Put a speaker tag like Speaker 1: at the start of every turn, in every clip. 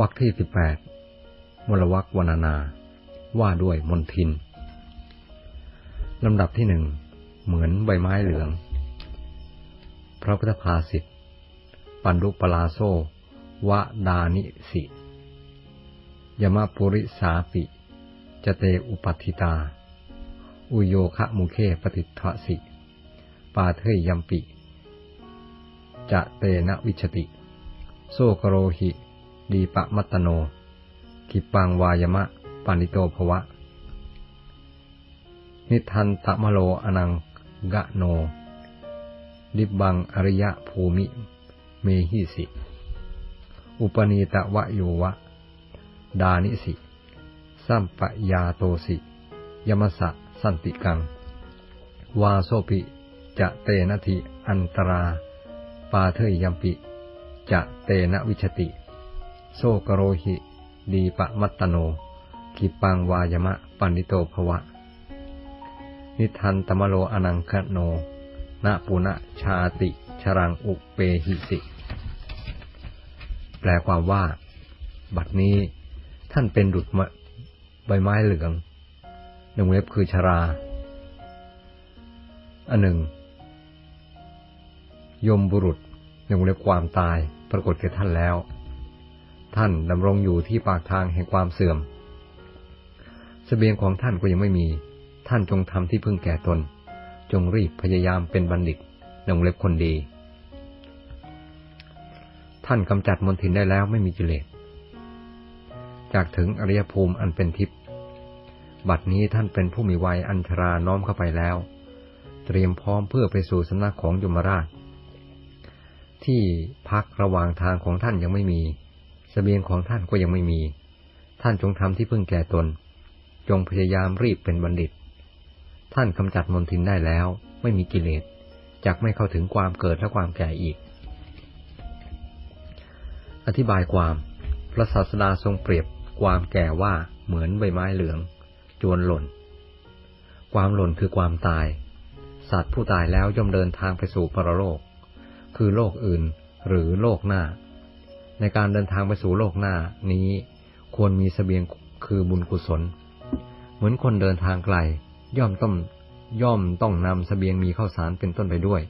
Speaker 1: วรรคที่สิบแปดมลวัควรรณนา ว่าด้วยมนทิน ลำดับที่หนึ่ง เหมือนใบไม้เหลือง พระพุทธภาษิตปันดุปลาโซวะดานิสิยมปุริสาปิ จเตอุปัติตา อุโยคะมุเคปฏิทะสิ ปาเทยยัมปิ จะเตนะวิชติ โซกโรหิ ดีปะมัตโน กิปังวายมะปานิโตภวะ นิทันตะมะโลอนังกะโน ดิบังอริยะภูมิ เมหิสิ อุปนีตะวะโยวะ ดานิสิ สัมปยาโตสิ ยมสะสันติกัง วาโซปิจะเตนะทิอันตรา ปาเทยยัมปิ จะเตนะวิชติ โซกโรหิดีปะมัตตโนกิปังวายมะปันิโตภวะ นิทันตมโลอนังคโนนาปุณชาติชรังอุเปหิสิ แปลความว่า บัดนี้ท่านเป็นดุจใบไม้เหลืองหนึ่งเล็บคือชรา อันหนึ่ง ยมบุรุษหนึ่งเล็บความตายปรากฏแก่ท่านแล้ว ท่านดำรงอยู่ที่ปากทางแห่งความเสื่อมสเสบียงของท่านก็ยังไม่มี ท่านจงทำที่พึ่งแก่ตน จงรีบพยายามเป็นบัณฑิตนงเล็บคนดี ท่านกำจัดมนทินได้แล้วไม่มีกิเลส จากถึงอริยภูมิอันเป็นทิพย์ บัดนี้ท่านเป็นผู้มีวัยอัญชราน้อมเข้าไปแล้ว เตรียมพร้อมเพื่อไปสู่สำนักของยมราช ที่พักระหว่างทางของท่านยังไม่มี สเสบียงของท่านก็ยังไม่มี ท่านจงทำที่พึ่งแก่ตน จงพยายามรีบเป็นบัณฑิต ท่านกำจัดมนทินได้แล้ว ไม่มีกิเลสจักไม่เข้าถึงความเกิดและความแก่อีก อธิบายความ พระศาสดาทรงเปรียบความแก่ว่าเหมือนใบไม้เหลือง จวนหล่น ความหล่นคือความตาย สัตว์ผู้ตายแล้วย่อมเดินทางไปสู่ปรโลก คือโลกอื่นหรือโลกหน้า ในการเดินทางไปสู่โลกหน้านี้ควรมีสเสบียงคือบุญกุศล เหมือนคนเดินทางไกล ย่อมต้องย่อมต้องนำสเสบียงมีข้าวสารเป็นต้นไปด้วย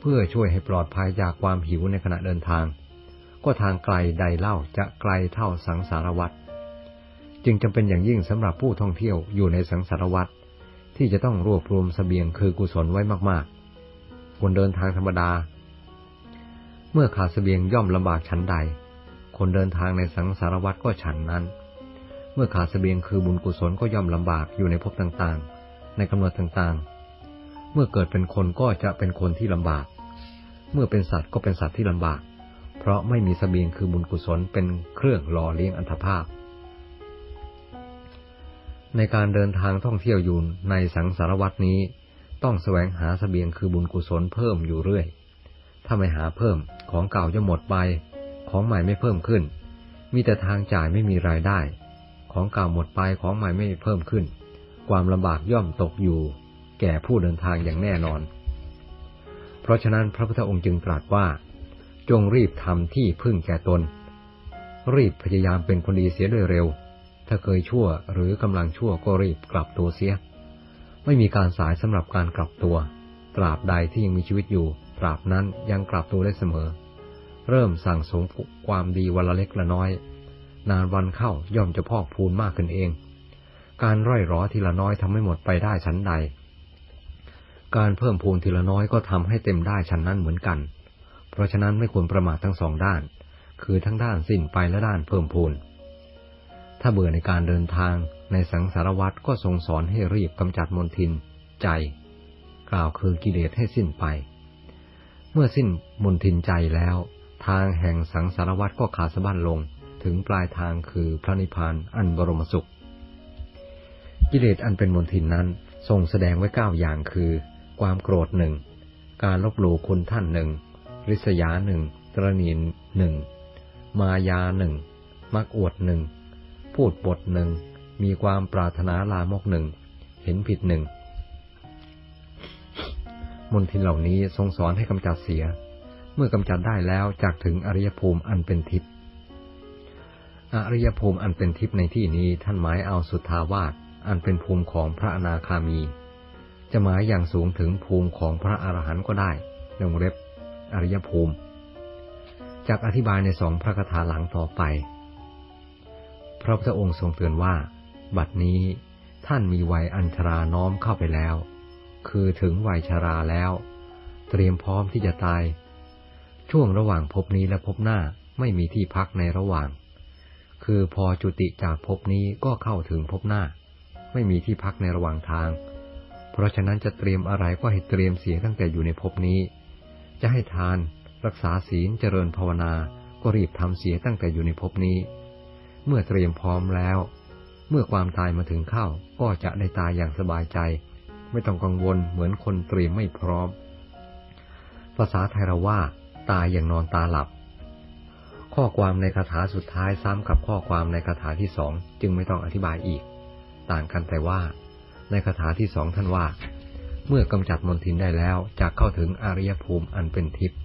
Speaker 1: เพื่อช่วยให้ปลอดภัยจากความหิวในขณะเดินทาง ก็ทางไกลใดเล่าจะไกลเท่าสังสารวัตรจึงจำเป็นอย่างยิ่งสำหรับผู้ท่องเที่ยวอยู่ในสังสารวัตรที่จะต้องรวบรวมสเสบียงคือกุศลไว้มากๆคนเดินทางธรรมดา เมื่อขาดเสบียงย่อมลำบากชั้นใด คนเดินทางในสังสารวัตรก็ฉันนั้น เมื่อขาดเสบียงคือบุญกุศลก็ย่อมลำบากอยู่ในภพต่างๆ ในกำเนิดต่างๆ เมื่อเกิดเป็นคนก็จะเป็นคนที่ลำบาก เมื่อเป็นสัตว์ก็เป็นสัตว์ที่ลำบาก เพราะไม่มีเสบียงคือบุญกุศลเป็นเครื่องหล่อเลี้ยงอันธภาพ ในการเดินทางท่องเที่ยวอยู่ในสังสารวัตนี้ ต้องแสวงหาเสบียงคือบุญกุศลเพิ่มอยู่เรื่อย ถ้าไม่หาเพิ่มของเก่าจะหมดไป ของใหม่ไม่เพิ่มขึ้น มีแต่ทางจ่ายไม่มีรายได้ ของเก่าหมดไปของใหม่ไม่เพิ่มขึ้น ความลำบากย่อมตกอยู่ แก่ผู้เดินทางอย่างแน่นอน เพราะฉะนั้นพระพุทธองค์จึงตรัสว่า จงรีบทำที่พึ่งแก่ตน รีบพยายามเป็นคนดีเสียโดยเร็ว ถ้าเคยชั่วหรือกำลังชั่วก็รีบกลับตัวเสีย ไม่มีการสายสำหรับการกลับตัว ตราบใดที่ยังมีชีวิตอยู่ ราบนั้นยังกลับตัวได้เสมอ เริ่มสั่งสมความดีวันละเล็กละน้อย นานวันเข้าย่อมจะพอกพูนมากขึ้นเอง การร่อยรอทีละน้อยทำให้หมดไปได้ชั้นใด การเพิ่มพูนทีละน้อยก็ทำให้เต็มได้ชั้นนั้นเหมือนกัน เพราะฉะนั้นไม่ควรประมาททั้งสองด้าน คือทั้งด้านสิ้นไปและด้านเพิ่มพูน ถ้าเบื่อในการเดินทางในสังสารวัตรก็ทรงสอนให้รีบกำจัดมนทิน ใจ กล่าวคือกิเลสให้สิ้นไป เมื่อสิ้นมนทินใจแล้ว ทางแห่งสังสารวัตรก็ขาดสะบั้นลงถึงปลายทางคือพระนิพพานอันบรมสุข กิเลสอันเป็นมนทินนั้นทรงแสดงไว้เก้าอย่างคือ ความโกรธหนึ่งการลบหลู่คุณท่านหนึ่งริษยาหนึ่งตรณีนหนึ่งมายาหนึ่งมักอวดหนึ่งพูดบทหนึ่งมีความปรารถนาลามกหนึ่งเห็นผิดหนึ่ง มนทินเหล่านี้ทรงสอนให้กำจัดเสีย เมื่อกำจัดได้แล้วจากถึงอริยภูมิอันเป็นทิพย์อริยภูมิอันเป็นทิพย์ในที่นี้ท่านหมายเอาสุทธาวาสอันเป็นภูมิของพระอนาคามี จะหมายอย่างสูงถึงภูมิของพระอรหันต์ก็ได้ในงเล็บ อริยภูมิจากอธิบายในสองพระคาถาหลังต่อไป พระพุทธองค์ทรงเตือนว่า บัดนี้ท่านมีวัยอัญชราน้อมเข้าไปแล้ว คือถึงวัยชราแล้ว เตรียมพร้อมที่จะตาย ช่วงระหว่างภพนี้และภพหน้าไม่มีที่พักในระหว่าง คือพอจุติจากภพนี้ก็เข้าถึงภพหน้า ไม่มีที่พักในระหว่างทาง เพราะฉะนั้นจะเตรียมอะไรก็ให้เตรียมเสียตั้งแต่อยู่ในภพนี้ จะให้ทานรักษาศีลเจริญภาวนา ก็รีบทำเสียตั้งแต่อยู่ในภพนี้ เมื่อเตรียมพร้อมแล้ว เมื่อความตายมาถึงเข้าก็จะได้ตายอย่างสบายใจ ไม่ต้องกังวลเหมือนคนเตรียมไม่พร้อม ภาษาไทยเราว่า ตายอย่างนอนตาหลับ ข้อความในคาถาสุดท้ายซ้ำกับข้อความในคาถาที่สองจึงไม่ต้องอธิบายอีก ต่างกันแต่ว่า ในคาถาที่สองท่านว่า เมื่อกำจัดมนทินได้แล้วจะเข้าถึงอริยภูมิอันเป็นทิพย์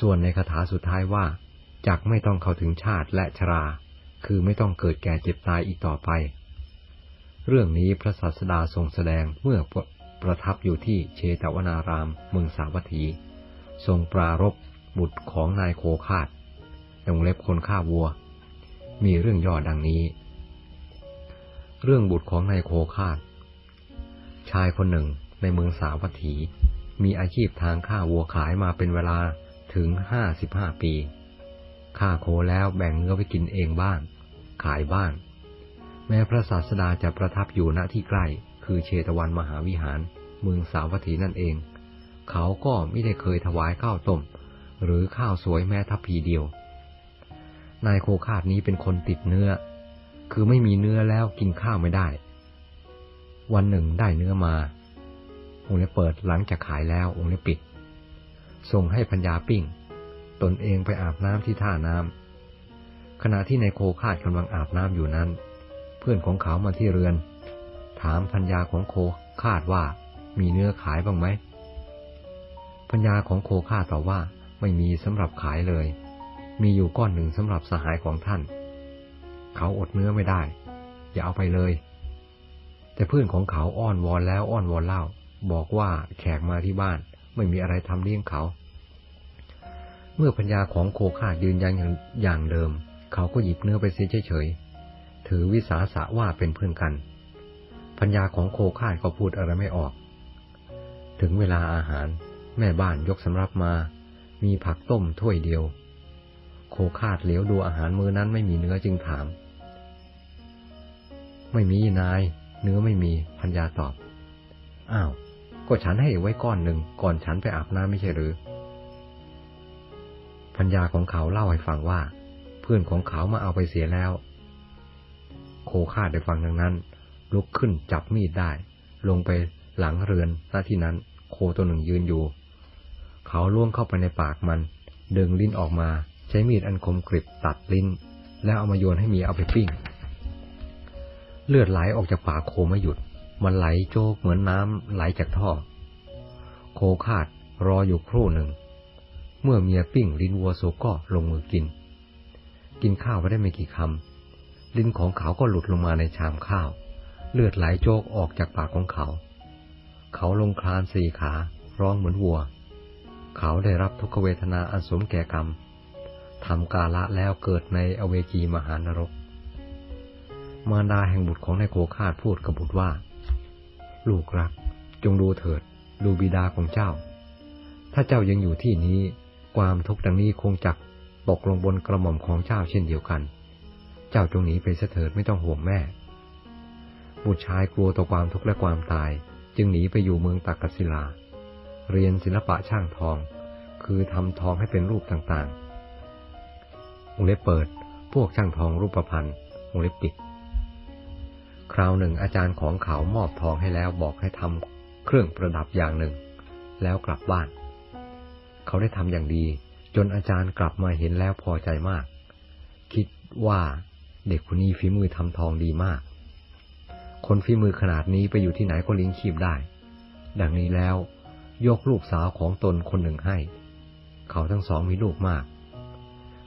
Speaker 1: ส่วนในคาถาสุดท้ายว่าจากไม่ต้องเข้าถึงชาติและชรา คือไม่ต้องเกิดแก่เจ็บตายอีกต่อไป เรื่องนี้พระศาสดาทรงแสดงเมื่อประทับอยู่ที่เชตวนารามเมืองสาวัตถี ทรงปรารบบุตรของนายโคคาดยงเล็บคนฆ่าวัว มีเรื่องย่อดังนี้ เรื่องบุตรของนายโคคาดชายคนหนึ่งในเมืองสาวัตถี มีอาชีพทางฆ่าวัวขายมาเป็นเวลาถึงห้าสิบห้าปีฆ่าโคแล้วแบ่งเนื้อไว้กินเองบ้าง ขายบ้าง แม้พระศาสดาจะประทับอยู่ณที่ใกล้ คือเชตวันมหาวิหาร เมืองสาวัตถีนั่นเอง เขาก็ไม่ได้เคยถวายข้าวต้ม หรือข้าวสวยแม้ทัพพีเดียว นายโคคาดนี้เป็นคนติดเนื้อ คือไม่มีเนื้อแล้วกินข้าวไม่ได้ วันหนึ่งได้เนื้อมา องค์เลยเปิดหลังจากขายแล้วองค์เลยปิด ส่งให้พัญญาปิ้ง ตนเองไปอาบน้ำที่ท่าน้ำขณะที่นายโคคาดกำลังอาบน้ำอยู่นั้น เพื่อนของเขามาที่เรือน ถามพัญญาของโคคาดว่ามีเนื้อขายบ้างไหมพัญญาของโคคาดตอบว่าไม่มีสำหรับขายเลย มีอยู่ก้อนหนึ่งสำหรับสหายของท่าน เขาอดเนื้อไม่ได้ อย่าเอาไปเลย แต่เพื่อนของเขาอ้อนวอนแล้วอ้อนวอนเล่า บอกว่าแขกมาที่บ้าน ไม่มีอะไรทำเลี้ยงเขา เมื่อพัญญาของโคคาดยืนยันอย่างเดิม เขาก็หยิบเนื้อไปเสียเฉย ถือวิสาสะว่าเป็นเพื่อนกันพัญญาของโคคาดก็พูดอะไรไม่ออก ถึงเวลาอาหาร แม่บ้านยกสำรับมา มีผักต้มถ้วยเดียว โคคาดเหลียวดูอาหารมื้อนั้นไม่มีเนื้อจึงถาม ไม่มีนาย เนื้อไม่มีพัญญาตอบ อ้าว ก็ฉันให้ไว้ก้อนหนึ่งก่อนฉันไปอาบน้ำไม่ใช่หรือพัญญาของเขาเล่าให้ฟังว่า เพื่อนของเขามาเอาไปเสียแล้ว โคคาดได้ฟังดังนั้น ลุกขึ้นจับมีดได้ ลงไปหลังเรือนหน้าที่นั้น โคตัวหนึ่งยืนอยู่ เขาล่วงเข้าไปในปากมัน ดึงลิ้นออกมา ใช้มีดอันคมกริบตัดลิ้น แล้วเอามาโยนให้เมียเอาไปปิ้ง เลือดไหลออกจากปากโคไม่หยุด มันไหลโจกเหมือนน้ำไหลจากท่อ โคคาดรออยู่ครู่หนึ่ง เมื่อเมียปิ้งลิ้นวัวโซก็ลงมือกิน กินข้าวไปได้ไม่กี่คำ ลิ้นของเขาก็หลุดลงมาในชามข้าว เลือดไหลโจกออกจากปากของเขา เขาลงคลานสี่ขา ร้องเหมือนวัว เขาได้รับทุกขเวทนาอันสมแก่กรรมทำกาละแล้วเกิดในอเวจีมหานรก มารดาแห่งบุตรของนายโคคาดพูดกับบุตรว่า ลูกรัก จงดูเถิด ดูบิดาของเจ้า ถ้าเจ้ายังอยู่ที่นี้ ความทุกข์ดังนี้คงจักตกลงบนกระหม่อมของเจ้าเช่นเดียวกัน เจ้าจงหนีไปเสถิดไม่ต้องห่วงแม่ บุตรชายกลัวต่อความทุกข์และความตาย จึงหนีไปอยู่เมืองตักกศิลา เรียนศิลปะช่างทอง คือทำทองให้เป็นรูปต่างๆวงเล็บเปิด พวกช่างทองรูปพันธ์วงเล็บปิด คราวหนึ่งอาจารย์ของเขามอบทองให้แล้วบอกให้ทำเครื่องประดับอย่างหนึ่ง แล้วกลับบ้าน เขาได้ทำอย่างดี จนอาจารย์กลับมาเห็นแล้วพอใจมาก คิดว่า เด็กคนนี้ฝีมือทำทองดีมาก คนฝีมือขนาดนี้ไปอยู่ที่ไหนก็ลี้ยงชีพได้ ดังนี้แล้วยกลูกสาวของตนคนหนึ่งให้ เขาทั้งสองมีลูกมาก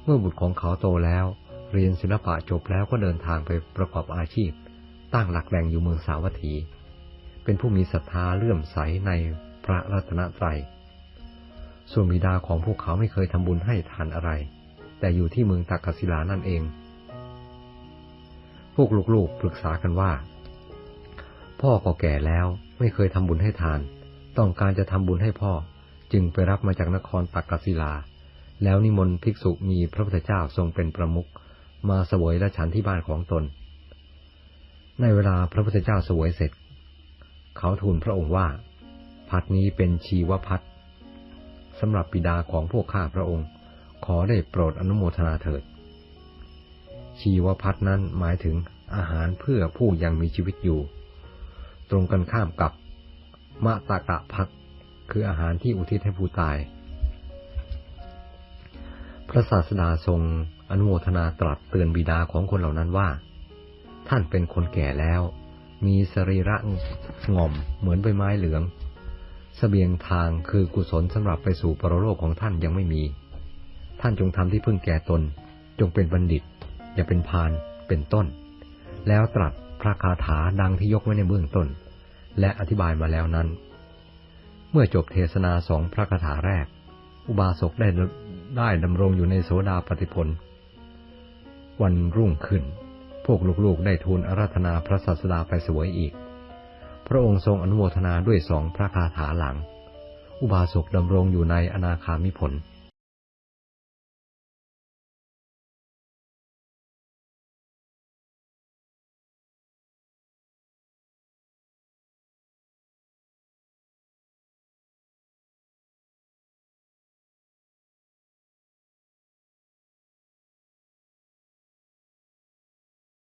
Speaker 1: เมื่อบุตรของเขาโตแล้ว เรียนศิลปะจบแล้วก็เดินทางไปประกอบอาชีพ ตั้งหลักแหล่งอยู่เมืองสาวัตถี เป็นผู้มีศรัทธาเลื่อมใสในพระรัตนตรัย ส่วนบิดาของพวกเขาไม่เคยทำบุญให้ทานอะไร แต่อยู่ที่เมืองตักกศิลานั่นเอง พวกลูกๆปรึกษากันว่า พ่อก็แก่แล้วไม่เคยทำบุญให้ทาน ต้องการจะทำบุญให้พ่อ จึงไปรับมาจากนครตักกศิลา แล้วนิมนต์ภิกษุมีพระพุทธเจ้าทรงเป็นประมุขมาเสวยและฉันที่บ้านของตน ในเวลาพระพุทธเจ้าเสวยเสร็จ เขาทูลพระองค์ว่า พัดนี้เป็นชีวพัดสำหรับบิดาของพวกข้าพระองค์ ขอได้โปรดอนุโมทนาเถิด ชีวพัดนั้นหมายถึงอาหารเพื่อผู้ยังมีชีวิตอยู่ ตรงกันข้ามกับมะตากะพัดคืออาหารที่อุทิศให้ผู้ตาย พระศาสดาทรงอนุโมทนาตรัสเตือนบิดาของคนเหล่านั้นว่า ท่านเป็นคนแก่แล้ว มีสรีระง่อมเหมือนใบไม้เหลืองสเสบียงทางคือกุศลสำหรับไปสู่ปรโลกของท่านยังไม่มี ท่านจงทำที่พึ่งแก่ตน จงเป็นบัณฑิต อย่าเป็นพานเป็นต้น แล้วตรัสพระคาถาดังที่ยกไว้ในเบื้องต้น และอธิบายมาแล้วนั้น เมื่อจบเทศนาสองพระคาถาแรก อุบาสกได้ได้ดำรงอยู่ในโสดาปฏิผลวันรุ่งขึ้น พวกลูกๆได้ทูลอาราธนาพระศาสดาไปสวยอีก พระองค์ทรงอนุโมทนาด้วยสองพระคาถาหลัง อุบาสกดำรงอยู่ในอนาคามิผล